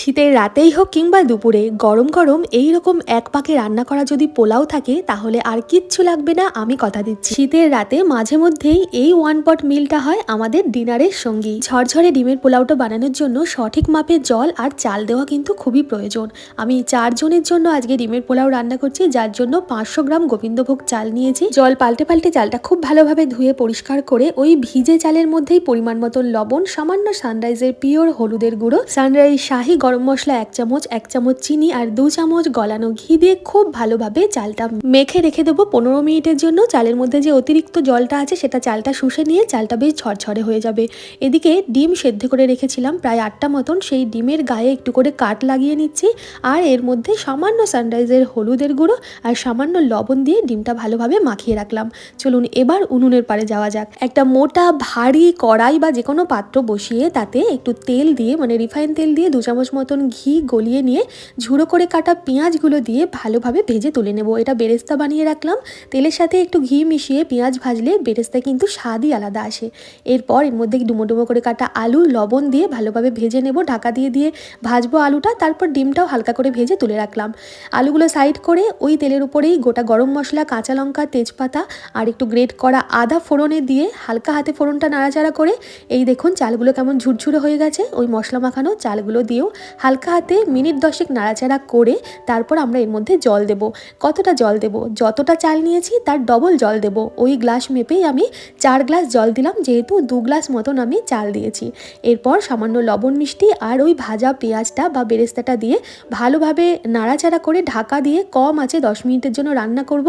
শীতের রাতেই হোক কিংবা দুপুরে, গরম গরম এই রকম এক পাকে রান্না করা যদি পোলাও থাকে, তাহলে আর কিচ্ছু লাগবে না, আমি কথা দিচ্ছি। শীতের রাতে মাঝে মধ্যেই এই ওয়ান পট মিলটা হয় আমাদের ডিনারের সঙ্গী। ঝরঝরে ডিমের পোলাওটা বানানোর জন্য সঠিক মাপের জল আর চাল দেওয়া কিন্তু খুবই প্রয়োজন। আমি চারজনের জন্য আজকে ডিমের পোলাও রান্না করছি, যার জন্য পাঁচশো গ্রাম গোবিন্দভোগ চাল নিয়েছি। জল পাল্টে পাল্টে চালটা খুব ভালোভাবে ধুয়ে পরিষ্কার করে ওই ভিজে চালের মধ্যেই পরিমাণ মতন লবণ, সামান্য সানরাইজের পিওর হলুদের গুঁড়ো সানরাইজ শাহি গরম মশলা এক চামচ এক চামচ চিনি আর দু চামচ গলানো ঘি দিয়ে খুব ভালোভাবে চালটা মেখে রেখে দেবো পনেরো মিনিটের জন্য। চালের মধ্যে যে অতিরিক্ত জলটা আছে সেটা চালটা শুষে নিয়ে চালটা বেশ ঝরঝরে হয়ে যাবে। এদিকে ডিম সেদ্ধ করে রেখেছিলাম, প্রায় আটটা মতন। সেই ডিমের গায়ে একটু করে কাট লাগিয়ে নিচ্ছি আর এর মধ্যে সামান্য সানরাইজের হলুদের গুঁড়ো আর সামান্য লবণ দিয়ে ডিমটা ভালোভাবে মাখিয়ে রাখলাম। চলুন এবার উনুনের পারে যাওয়া যাক। একটা মোটা ভারী কড়াই বা যে কোনো পাত্র বসিয়ে তাতে একটু তেল দিয়ে মানে রিফাইন তেল দিয়ে দু চামচ মতন ঘি গলিয়ে নিয়ে ঝুড়ো করে কাটা পেঁয়াজগুলো দিয়ে ভালোভাবে ভেজে তুলে নেব। এটা বেরেস্তা বানিয়ে রাখলাম। তেলের সাথে একটু ঘি মিশিয়ে পেঁয়াজ ভাজলে বেরেস্তা কিন্তু স্বাদই আলাদা আসে। এরপর এর মধ্যে ডুমো ডুমো করে কাটা আলু, লবণ দিয়ে ভালোভাবে ভেজে নেব। ঢাকা দিয়ে দিয়ে ভাজবো আলুটা। তারপর ডিমটাও হালকা করে ভেজে তুলে রাখলাম। আলুগুলো সাইড করে ওই তেলের উপরেই গোটা গরম মশলা, কাঁচা লঙ্কা, তেজপাতা আর একটু গ্রেট করা আদা ফোড়নে দিয়ে হালকা হাতে ফোড়নটা নাড়াচাড়া করে এই দেখুন চালগুলো কেমন ঝুরঝুরে হয়ে গেছে। ওই মশলা মাখানো চালগুলো দিয়েও হালকা হাতে মিনিট দশেক নাড়াচাড়া করে তারপর আমরা এর মধ্যে জল দেব। কতটা জল দেব? যতটা চাল নিয়েছি তার ডবল জল দেব। ওই গ্লাস মেপেই আমি চার গ্লাস জল দিলাম, যেহেতু দু গ্লাস মতন আমি চাল দিয়েছি। এরপর সামান্য লবণ মিষ্টি আর ওই ভাজা পেঁয়াজটা বা বেরেস্তাটা দিয়ে ভালোভাবে নাড়াচাড়া করে ঢাকা দিয়ে কম আছে দশ মিনিটের জন্য রান্না করব।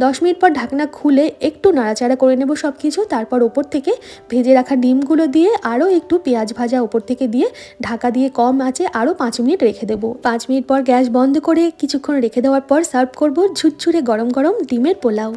দশ মিনিট পর ঢাকনা খুলে একটু নাড়াচাড়া করে নেব সব কিছু তারপর ওপর থেকে ভেজে রাখা ডিমগুলো দিয়ে আরও একটু পেঁয়াজ ভাজা ওপর থেকে দিয়ে ঢাকা দিয়ে কম আছে আরও পাঁচ মিনিট রেখে দেব। পাঁচ মিনিট পর গ্যাস বন্ধ করে কিছুক্ষণ রেখে দেওয়ার পর সার্ভ করব ঝুরঝুরে গরম গরম ডিমের পোলাও।